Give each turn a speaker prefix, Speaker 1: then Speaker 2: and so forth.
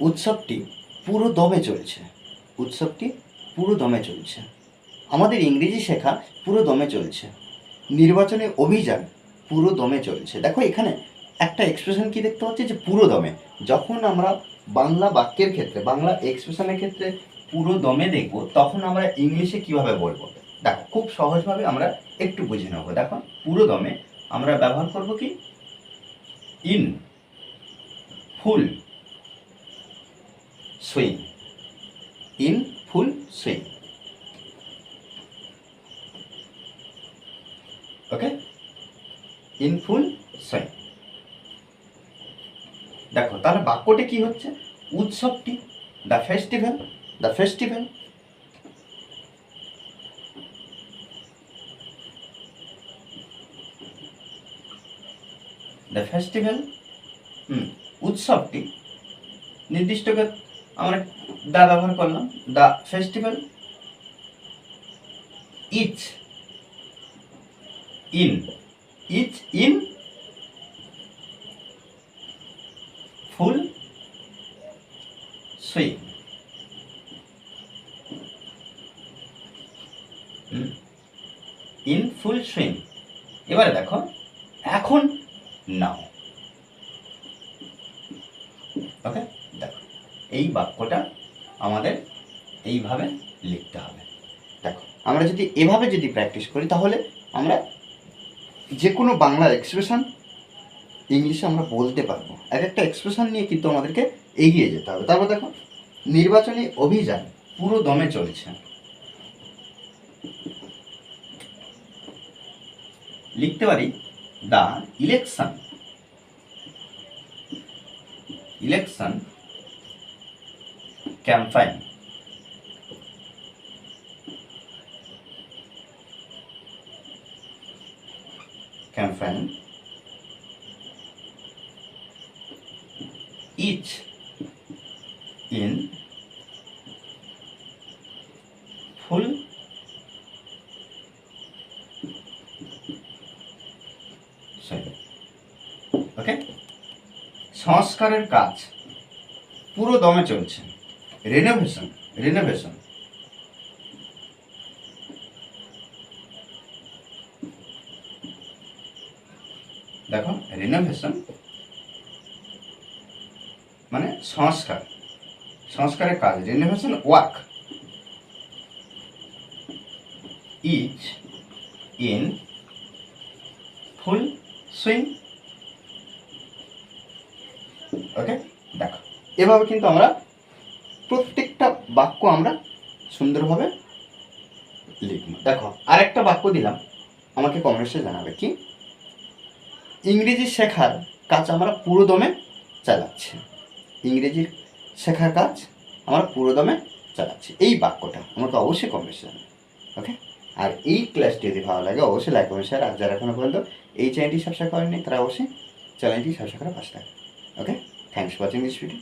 Speaker 1: উৎসবটি পুরো দমে চলছে। উৎসবটি পুরো দমে চলছে। আমাদের ইংরেজি শেখা পুরো দমে চলছে। নির্বাচনী অভিযান পুরো দমে চলছে। দেখো এখানে একটা এক্সপ্রেশন কি দেখতে পাচ্ছি যে পুরো দমে। যখন আমরা বাংলা বাক্যের ক্ষেত্রে, বাংলা এক্সপ্রেশনের ক্ষেত্রে পুরো দমে দেখব, তখন আমরা ইংলিশে কীভাবে বলব? দেখো, খুব সহজভাবে আমরা একটু বুঝে নেব। দেখো, পুরো দমে আমরা ব্যবহার করব কি? In, full swing. In full swing. Okay? In full swing. দেখো, তাহলে বাক্যটি কি হচ্ছে? উৎসবটি, the festival the festival. The festival উৎসবটি নির্দিষ্ট আমরা দা ব্যবহার করলাম। The festival each in each in full swing in full swing এবারে দেখো, এখন নাও। ওকে এই বাক্যটা আমাদের এইভাবে লিখতে হবে। দেখো, আমরা যদি এভাবে যদি প্র্যাকটিস করি, তাহলে আমরা যে কোনো বাংলা এক্সপ্রেশন ইংলিশে আমরা বলতে পারব। এক একটা এক্সপ্রেশন নিয়ে কিন্তু আমাদেরকে এগিয়ে যেতে হবে। তারপর দেখো, নির্বাচনী অভিযান পুরো দমে চলছে। লিখতে পারি the election election campaign each in full okay? সংস্কারের কাজ পুরো দমে চলছে। Renovation renovation. দেখো, রিনোভেশন মানে সংস্কার, সংস্কারের কাজ, renovation work. Each in full swing. Okay, দেখো, এভাবে কিন্তু আমরা প্রত্যেকটা বাক্য আমরা সুন্দরভাবে লিখব। দেখো, আরেকটা বাক্য দিলাম, আমাকে কমেন্টসে জানাবে কি? ইংরেজি শেখার কাজ আমরা পুরো দমে চালাচ্ছি। ইংরেজি শেখার কাজ আমরা পুরো দমে চালাচ্ছি। এই বাক্যটা আমাকে অবশ্যই কমেন্টস জানাবে, ওকে? আর এই ক্লাসটি যদি ভালো লাগে, অবশ্যই লাইক করবেন শেয়ার, আর যারা এখনও পর্যন্ত এই চ্যানেলটি সাবস্ক্রাইব করেননি, তারা অবশ্যই চ্যানেলটি সাবস্ক্রাইব করে পাশে okay? Thanks for watching this video